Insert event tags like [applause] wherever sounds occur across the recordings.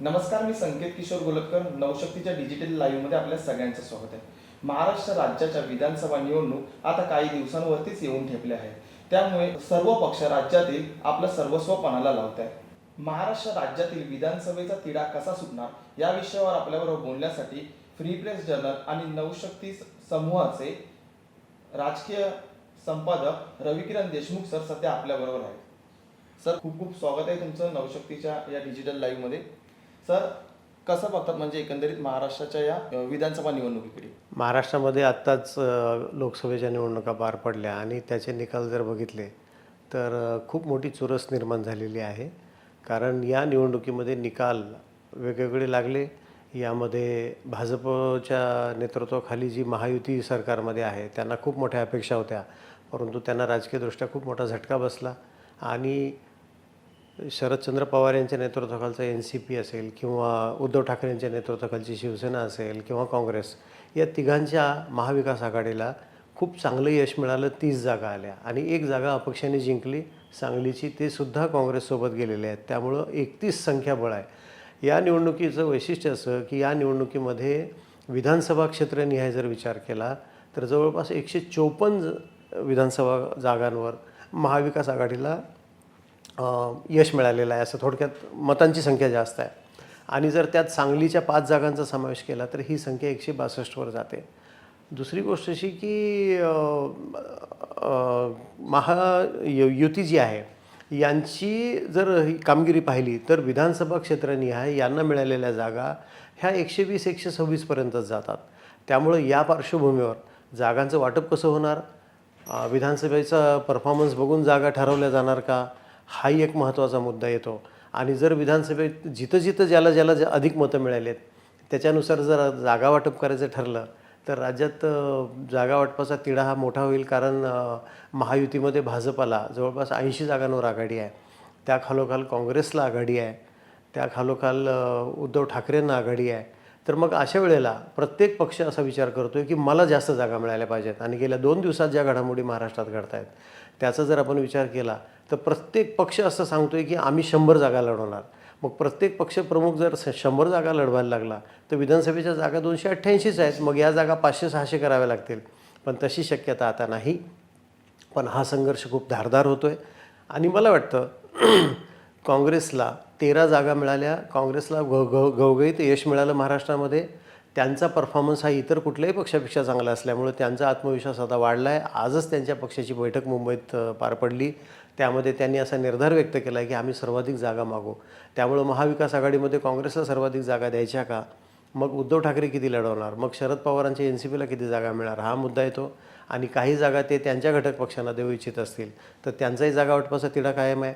नमस्कार मी संकेत किशोर गोलतकर नवशक्तीच्या डिजिटल लाईव्हमध्ये आपल्या सगळ्यांचं स्वागत आहे. महाराष्ट्र राज्याच्या विधानसभा निवडणूक आता काही दिवसांवरतीच येऊन ठेपल्या आहे त्यामुळे सर्व पक्ष राज्यातील आपलं सर्वस्व पणाला लावत आहे महाराष्ट्र राज्यातील विधानसभेचा तिढा कसा सुटणार या विषयावर आपल्याबरोबर बोलण्यासाठी फ्री प्रेस जर्नल आणि नवशक्ती समूहाचे राजकीय संपादक रविकिरण देशमुख सर सध्या आपल्याबरोबर आहेत. सर खूप खूप स्वागत आहे तुमचं नवशक्तीच्या या डिजिटल लाईव्ह तर सर कसं बघतात? म्हणजे एकंदरीत महाराष्ट्राच्या या विधानसभा निवडणुकीकडे. महाराष्ट्रामध्ये आत्ताच लोकसभेच्या निवडणुका पार पडल्या आणि त्याचे निकाल जर बघितले तर खूप मोठी चुरस निर्माण झालेली आहे. कारण या निवडणुकीमध्ये निकाल वेगवेगळे लागले. यामध्ये भाजपच्या नेतृत्वाखाली जी महायुती सरकारमध्ये आहे त्यांना खूप मोठ्या अपेक्षा होत्या. परंतु त्यांना राजकीयदृष्ट्या खूप मोठा झटका बसला आणि शरदचंद्र पवार यांच्या नेतृत्वाखालचा एन सी पी असेल किंवा उद्धव ठाकरे यांच्या नेतृत्वाखालची शिवसेना असेल किंवा काँग्रेस या तिघांच्या महाविकास आघाडीला खूप चांगलं यश मिळालं तीस जागा आल्या. आणि एक जागा अपक्षाने जिंकली सांगलीची ते सुद्धा काँग्रेससोबत गेलेले आहेत. त्यामुळं एकतीस संख्याबळ आहे. या निवडणुकीचं वैशिष्ट्य असं की या निवडणुकीमध्ये विधानसभा क्षेत्रनिहाय जर विचार केला तर जवळपास एकशे चोपन्न विधानसभा जागांवर महाविकास आघाडीला यश मिळालेलं आहे असं थोडक्यात मतांची संख्या जास्त आहे. आणि जर त्यात सांगलीच्या पाच जागांचा समावेश केला तर ही संख्या एकशे बासष्टवर जाते. दुसरी गोष्ट अशी की महा युती जी आहे यांची जर ही कामगिरी पाहिली तर विधानसभा क्षेत्रनिहाय यांना मिळालेल्या जागा ह्या एकशे वीस एकशे सव्वीसपर्यंतच जातात. त्यामुळं या पार्श्वभूमीवर जागांचं वाटप कसं होणार? विधानसभेचा परफॉर्मन्स बघून जागा ठरवल्या जाणार का? हाही एक महत्त्वाचा मुद्दा येतो. आणि जर विधानसभेत जिथं जिथं ज्याला ज्याला जे अधिक मतं मिळालेत त्याच्यानुसार जर जागा वाटप करायचं ठरलं तर राज्यात जागा वाटपाचा तिढा हा मोठा होईल कारण महायुतीमध्ये भाजपाला जवळपास ऐंशी जागांवर आघाडी आहे. त्या खालोखाल काँग्रेसला आघाडी आहे. त्या खालोखाल उद्धव ठाकरेंना आघाडी आहे. तर मग अशा वेळेला प्रत्येक पक्ष असा विचार करतोय की मला जास्त जागा मिळाल्या पाहिजेत. आणि गेल्या दोन दिवसात ज्या घडामोडी महाराष्ट्रात घडत आहेत त्याचा जर आपण विचार केला तर प्रत्येक पक्ष असं सांगतोय की आम्ही शंभर जागा लढवणार. मग प्रत्येक पक्ष प्रमुख जर शंभर जागा लढवायला लागला तर विधानसभेच्या जागा दोनशे अठ्ठ्याऐंशीच आहेत. मग या जागा पाचशे सहाशे कराव्या लागतील. पण तशी शक्यता आता नाही. पण हा संघर्ष खूप धारदार होतो आहे आणि मला वाटतं [clears throat] काँग्रेसला तेरा जागा मिळाल्या. काँग्रेसला घ घ घवघवीत यश मिळालं महाराष्ट्रामध्ये. त्यांचा परफॉर्मन्स हा इतर कुठल्याही पक्षापेक्षा चांगला असल्यामुळे त्यांचा आत्मविश्वास आता वाढला आहे आजच त्यांच्या पक्षाची बैठक मुंबईत पार पडली. त्यामध्ये त्यांनी असा निर्धार व्यक्त केला आहे की आम्ही सर्वाधिक जागा मागू. त्यामुळं महाविकास आघाडीमध्ये काँग्रेसला सर्वाधिक जागा द्यायच्या का? मग उद्धव ठाकरे किती लढवणार? मग शरद पवारांच्या एन सी पीला किती जागा मिळणार? हा मुद्दा येतो. आणि काही जागा ते त्यांच्या घटक पक्षांना देऊ इच्छित असतील. तर त्यांचाही जागा वाटपाचा तिढा कायम आहे.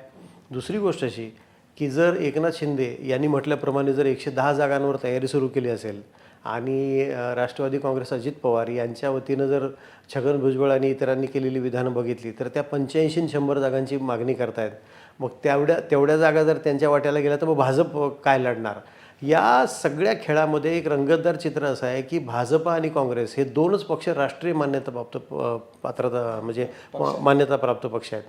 दुसरी गोष्ट अशी की जर एकनाथ शिंदे यांनी म्हटल्याप्रमाणे जर एकशे दहा जागांवर तयारी सुरू केली असेल आणि राष्ट्रवादी काँग्रेस अजित पवार यांच्या वतीनं जर छगन भुजबळ आणि इतरांनी केलेली विधानं बघितली तर त्या पंच्याऐंशी शंभर जागांची मागणी करतायत. मग तेवढ्या तेवढ्या जागा जर त्यांच्या वाट्याला गेल्या तर मग भाजप काय लढणार? या सगळ्या खेळामध्ये एक रंगतदार चित्र असं आहे की भाजप आणि काँग्रेस हे दोनच पक्ष राष्ट्रीय मान्यता प्राप्त प- पात्रता म्हणजे मान्यता प्राप्त पक्ष आहेत.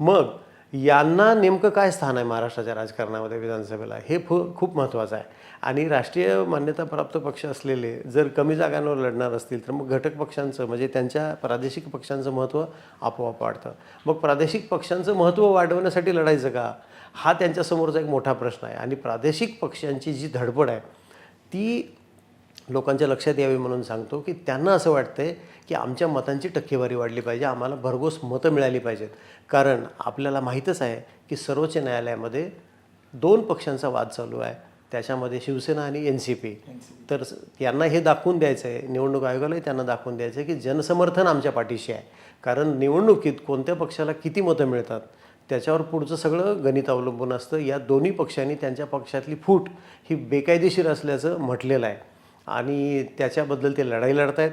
मग यांना नेमकं काय स्थान आहे महाराष्ट्राच्या राजकारणामध्ये विधानसभेला? हे फु खूप महत्त्वाचं आहे. आणि राष्ट्रीय मान्यताप्राप्त पक्ष असलेले जर कमी जागांवर लढणार असतील तर मग घटक पक्षांचं म्हणजे त्यांच्या प्रादेशिक पक्षांचं महत्त्व आपोआप वाढतं. मग प्रादेशिक पक्षांचं महत्त्व वाढवण्यासाठी लढायचं का? हा त्यांच्यासमोरचा एक मोठा प्रश्न आहे. आणि प्रादेशिक पक्षांची जी धडपड आहे ती लोकांच्या लक्षात यावी म्हणून सांगतो की त्यांना असं वाटतंय की आमच्या मतांची टक्केवारी वाढली पाहिजे आम्हाला भरघोस मतं मिळाली पाहिजेत. कारण आपल्याला माहीतच आहे की सर्वोच्च न्यायालयामध्ये दोन पक्षांचा वाद चालू आहे. त्याच्यामध्ये शिवसेना आणि एन सी पी. तर यांना हे दाखवून द्यायचं आहे. निवडणूक आयोगालाही त्यांना दाखवून द्यायचं आहे की जनसमर्थन आमच्या पाठीशी आहे. कारण निवडणुकीत कोणत्या पक्षाला किती मतं मिळतात त्याच्यावर पुढचं सगळं गणित अवलंबून असतं. या दोन्ही पक्षांनी त्यांच्या पक्षातली फूट ही बेकायदेशीर असल्याचं म्हटलेलं आहे. आणि त्याच्याबद्दल ते लढाई लढत आहेत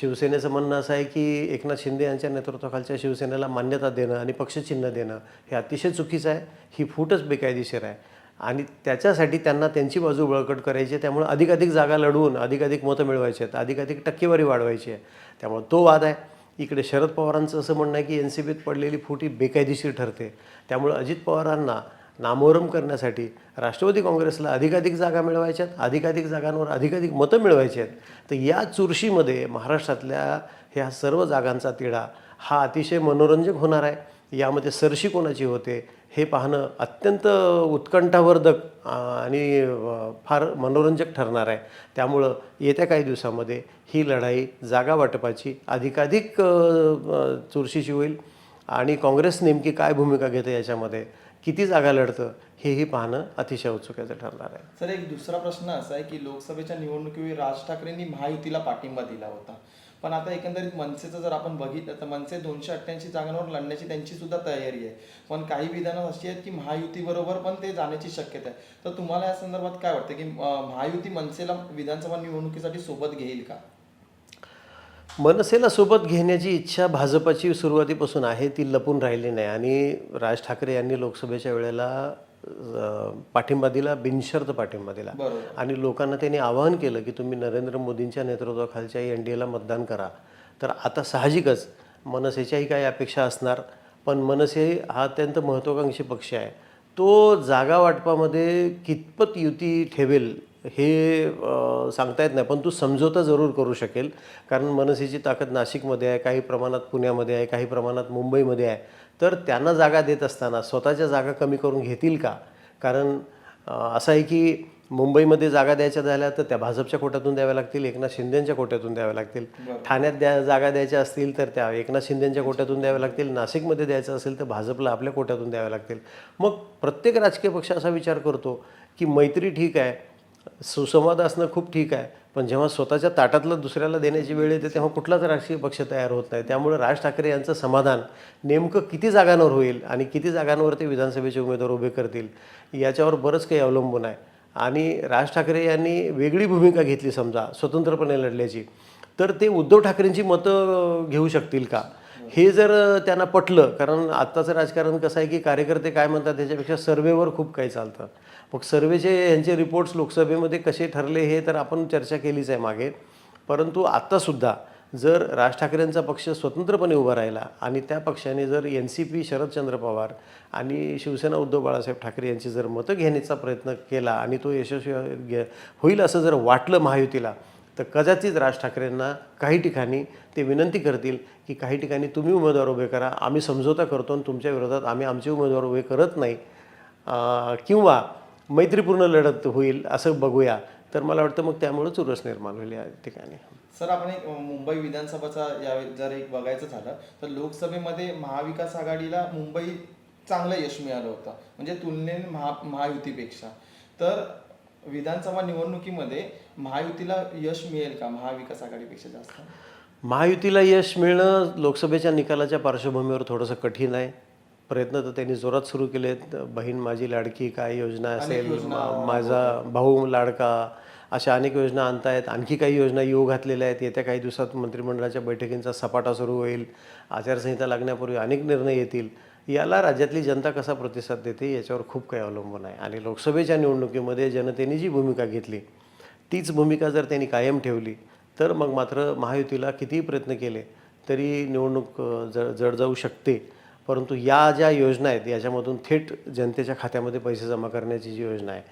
शिवसेनेचं म्हणणं असं आहे की एकनाथ शिंदे यांच्या नेतृत्वाखालच्या शिवसेनेला मान्यता देणं आणि पक्षचिन्ह देणं हे अतिशय चुकीचं आहे. ही फूटच बेकायदेशीर आहे. आणि त्याच्यासाठी त्यांना त्यांची बाजू बळकट करायची आहे. त्यामुळे अधिकाधिक जागा लढवून अधिकाधिक मतं मिळवायची आहेत. अधिकाधिक टक्केवारी वाढवायची आहे. त्यामुळे तो वाद आहे. इकडे शरद पवारांचं असं म्हणणं आहे की एन सी बीत पडलेली फूट ही बेकायदेशीर ठरते. त्यामुळे अजित पवारांना नामोहरम करण्यासाठी राष्ट्रवादी काँग्रेसला अधिकाधिक जागा मिळवायच्यात अधिकाधिक जागांवर अधिकाधिक मतं मिळवायची आहेत. तर या चुरशीमध्ये महाराष्ट्रातल्या ह्या सर्व जागांचा तिढा हा अतिशय मनोरंजक होणार आहे. यामध्ये सरशी कोणाची होते हे पाहणं अत्यंत उत्कंठावर्धक आणि फार मनोरंजक ठरणार आहे. त्यामुळं येत्या काही दिवसामध्ये ही लढाई जागा वाटपाची अधिकाधिक चुरशीची होईल. आणि काँग्रेस नेमकी काय भूमिका घेते याच्यामध्ये किती जागा लढतं हेही पाहणं अतिशय उत्सुकाचं ठरणार आहे. सर एक दुसरा प्रश्न असा आहे की लोकसभेच्या निवडणुकीवेळी राज ठाकरेंनी महायुतीला पाठिंबा दिला होता. पण आता एकंदरीत मनसेचं जर आपण बघितलं तर मनसे दोनशे अठ्ठ्याऐंशी जागांवर लढण्याची त्यांची सुद्धा तयारी आहे. पण काही विधानं अशी आहेत की महायुतीबरोबर पण ते जाण्याची शक्यता आहे. तर तुम्हाला या संदर्भात काय वाटतं की महायुती मनसेला विधानसभा निवडणुकीसाठी सोबत घेईल का? मनसेला सोबत घेण्याची इच्छा भाजपाची सुरुवातीपासून आहे ती लपून राहिली नाही. आणि राज ठाकरे यांनी लोकसभेच्या वेळेला पाठिंबा दिला बिनशर्त पाठिंबा दिला. आणि लोकांना त्यांनी आवाहन केलं की तुम्ही नरेंद्र मोदींच्या नेतृत्वाखालच्या एन डी एला मतदान करा. तर आता साहजिकच मनसेच्याही काही अपेक्षा असणार पण मनसे हा अत्यंत महत्त्वाकांक्षी पक्ष आहे. तो जागा वाटपामध्ये कितपत युती ठेवेल हे सांगता येत नाही पण तो समझोता जरूर करू शकेल. कारण मनसेची ताकद नाशिकमध्ये आहे काही प्रमाणात पुण्यामध्ये आहे काही प्रमाणात मुंबईमध्ये आहे. तर त्यांना जागा देत असताना स्वतःच्या जागा कमी करून घेतील का? कारण असं आहे की मुंबईमध्ये जागा द्यायच्या झाल्या तर त्या भाजपच्या कोट्यातून द्याव्या लागतील एकनाथ शिंदेच्या कोट्यातून द्याव्या लागतील. ठाण्यात द्या जागा द्यायच्या असतील तर त्या एकनाथ शिंदेच्या कोट्यातून द्याव्या लागतील. नाशिकमध्ये द्यायचं असेल तर भाजपला आपल्या कोट्यातून द्याव्या लागतील. मग प्रत्येक राजकीय पक्ष असा विचार करतो की मैत्री ठीक आहे सुसंवाद असणं खूप ठीक आहे. पण जेव्हा स्वतःच्या ताटातलं दुसऱ्याला देण्याची वेळ येते तेव्हा कुठलाच राजकीय पक्ष तयार होत नाही. त्यामुळे राज ठाकरे यांचं समाधान नेमकं किती जागांवर होईल आणि किती जागांवर ते विधानसभेचे उमेदवार उभे करतील याच्यावर बरंच काही अवलंबून आहे. आणि राज ठाकरे यांनी वेगळी भूमिका घेतली समजा स्वतंत्रपणे लढल्याची. तर ते उद्धव ठाकरेंची मतं घेऊ शकतील का? हे जर त्यांना पटलं कारण आत्ताचं राजकारण कसं आहे की कार्यकर्ते काय म्हणतात त्याच्यापेक्षा सर्वेवर खूप काही चालतं. मग सर्वेचे यांचे रिपोर्ट्स लोकसभेमध्ये कसे ठरले हे तर आपण चर्चा केलीच आहे मागे. परंतु आत्तासुद्धा जर राज ठाकरेंचा पक्ष स्वतंत्रपणे उभा राहिला आणि त्या पक्षाने जर N C P Sharadchandra Pawar आणि शिवसेना उद्धव बाळासाहेब ठाकरे यांची जर मतं घेण्याचा प्रयत्न केला आणि तो यशस्वी घे- होईल असं जर वाटलं महायुतीला तर कदाचित राज ठाकरेंना काही ठिकाणी ते विनंती करतील की काही ठिकाणी तुम्ही उमेदवार उभे करा आम्ही समझोता करतो आणि तुमच्या विरोधात आम्ही आमचे उमेदवार उभे करत नाही. किंवा मैत्रीपूर्ण लढत होईल असं बघूया. तर मला वाटतं मग त्यामुळे चुरस निर्माण होईल या ठिकाणी. सर आपण एक मुंबई विधानसभाचा यावेळी जर एक बघायचं झालं तर लोकसभेमध्ये महाविकास आघाडीला मुंबई चांगलं यश मिळालं होतं. म्हणजे तुलनेने महा महायुतीपेक्षा. तर विधानसभा निवडणुकीमध्ये महायुतीला यश मिळेल का? महाविकास आघाडीपेक्षा जास्त? महायुतीला यश मिळणं लोकसभेच्या निकालाच्या पार्श्वभूमीवर थोडंसं कठीण आहे. प्रयत्न तर त्यांनी जोरात सुरू केलेत. बहीण माझी लाडकी काय योजना असेल माझा भाऊ लाडका अशा अनेक योजना आणतायत. आणखी काही योजना येऊ घातलेल्या आहेत. येत्या काही दिवसात मंत्रिमंडळाच्या बैठकींचा सपाटा सुरू होईल. आचारसंहिता लागण्यापूर्वी अनेक निर्णय येतील. याला राज्यातली जनता कसा प्रतिसाद देते याच्यावर खूप काही अवलंबून आहे. आणि लोकसभेच्या निवडणुकीमध्ये जनतेने जी भूमिका घेतली तीच भूमिका जर त्यांनी कायम ठेवली तर मग मात्र महायुतीला कितीही प्रयत्न केले तरी निवडणूक जड जाऊ शकते. परंतु या ज्या योजना आहेत याच्यामधून थेट जनतेच्या खात्यामध्ये पैसे जमा करण्याची जी योजना आहे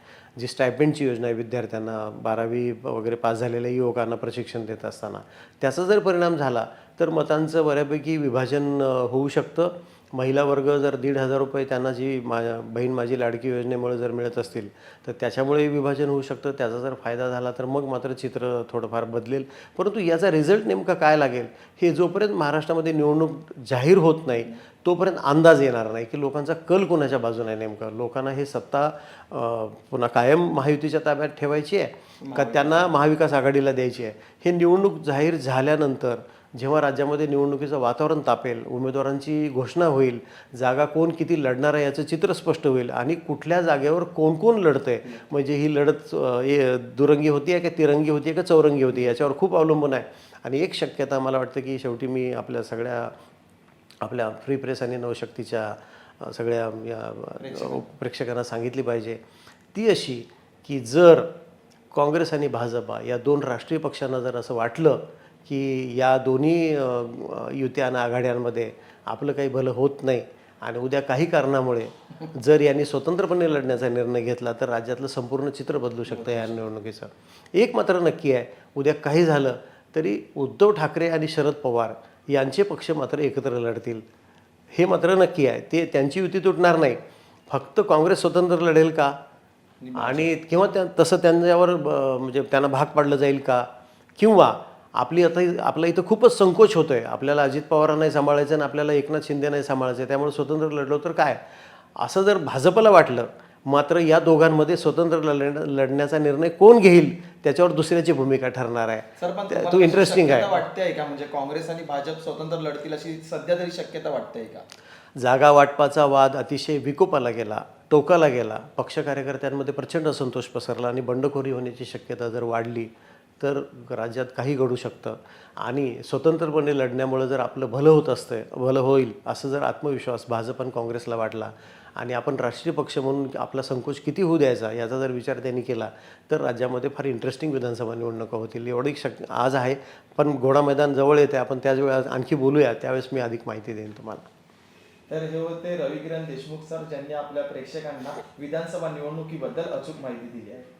जी स्टायपेंडची योजना आहे विद्यार्थ्यांना बारावी वगैरे पास झालेल्या युवकांना प्रशिक्षण देत असताना त्याचा जर परिणाम झाला तर मतांचं बऱ्यापैकी विभाजन होऊ शकतं. महिला वर्ग जर दीड हजार रुपये त्यांना जी मा बहीण माझी लाडकी योजनेमुळे जर मिळत असतील तर त्याच्यामुळे विभाजन होऊ शकतं. त्याचा जर फायदा झाला तर मग मात्र चित्र थोडंफार बदलेल. परंतु याचा रिझल्ट नेमका काय लागेल? हे जोपर्यंत महाराष्ट्रामध्ये निवडणूक जाहीर होत नाही तोपर्यंत अंदाज येणार नाही की लोकांचा कल कोणाच्या बाजूने आहे नेमका. लोकांना हे सत्ता पुन्हा कायम महायुतीच्या ताब्यात ठेवायची आहे का? त्यांना महाविकास आघाडीला द्यायची आहे. हे निवडणूक जाहीर झाल्यानंतर जेव्हा राज्यामध्ये निवडणुकीचं वातावरण तापेल उमेदवारांची घोषणा होईल जागा कोण किती लढणार आहे याचं चित्र स्पष्ट होईल आणि कुठल्या जागेवर कोण कोण लढतंय म्हणजे ही लढत दुरंगी होती आहे का तिरंगी होती आहे का चौरंगी होती याच्यावर खूप अवलंबून आहे. आणि एक शक्यता मला वाटतं की शेवटी मी आपल्या सगळ्या आपल्या फ्री प्रेस आणि नवशक्तीच्या सगळ्या प्रेक्षकांना सांगितली पाहिजे. ती अशी की जर काँग्रेस आणि भाजपा या दोन राष्ट्रीय पक्षांना जर असं वाटलं की या दोन्ही युत्या आणि आघाड्यांमध्ये आपलं काही भलं होत नाही. आणि उद्या काही कारणामुळे जर यांनी स्वतंत्रपणे लढण्याचा निर्णय घेतला तर राज्यातलं संपूर्ण चित्र बदलू शकतं या निवडणुकीचं. एक मात्र नक्की आहे उद्या काही झालं तरी उद्धव ठाकरे आणि शरद पवार यांचे पक्ष मात्र एकत्र लढतील. हे मात्र नक्की आहे. ते त्यांची युती तुटणार नाही. फक्त काँग्रेस स्वतंत्र लढेल का? आणि किंवा त्या तसं त्यांच्यावर ब- म्हणजे त्यांना भाग पाडलं जाईल का? किंवा आपली आता आपला इथं खूपच संकोच होतो आहे आपल्याला अजित पवारांना नाही सांभाळायचं आणि आपल्याला एकनाथ शिंदे नाही सांभाळायचं. आहे त्यामुळे स्वतंत्र लढलो तर काय? असं जर भाजपला वाटलं मात्र या दोघांमध्ये स्वतंत्र लढ लढण्याचा निर्णय कोण घेईल त्याच्यावर दुसऱ्याची भूमिका ठरणार आहे. तो इंटरेस्टिंग आहे. वाटते का? म्हणजे काँग्रेस आणि भाजप स्वतंत्र लढतील अशी सध्या तरी शक्यता वाटते का? जागा वाटपाचा वाद अतिशय विकोपाला गेला टोकाला गेला. पक्ष कार्यकर्त्यांमध्ये प्रचंड असंतोष पसरला आणि बंडखोरी होण्याची शक्यता जर वाढली तर राज्यात काही घडू शकतं. आणि स्वतंत्रपणे लढण्यामुळं जर आपलं भलं होत असतं भलं होईल असं जर आत्मविश्वास भाजप आणि काँग्रेसला वाटला आणि आपण राष्ट्रीय पक्ष म्हणून आपला संकोच किती होऊ द्यायचा याचा जर विचार त्यांनी केला तर राज्यामध्ये फार इंटरेस्टिंग विधानसभा निवडणुका होतील. एवढी शक आज आहे पण घोडा मैदान जवळ येते आपण त्याच वेळेस आणखी बोलूया. त्यावेळेस मी अधिक माहिती देईन तुम्हाला. तर हे होते रवी किरण देशमुख सर ज्यांनी आपल्या प्रेक्षकांना विधानसभा निवडणुकीबद्दल अचूक माहिती दिली आहे.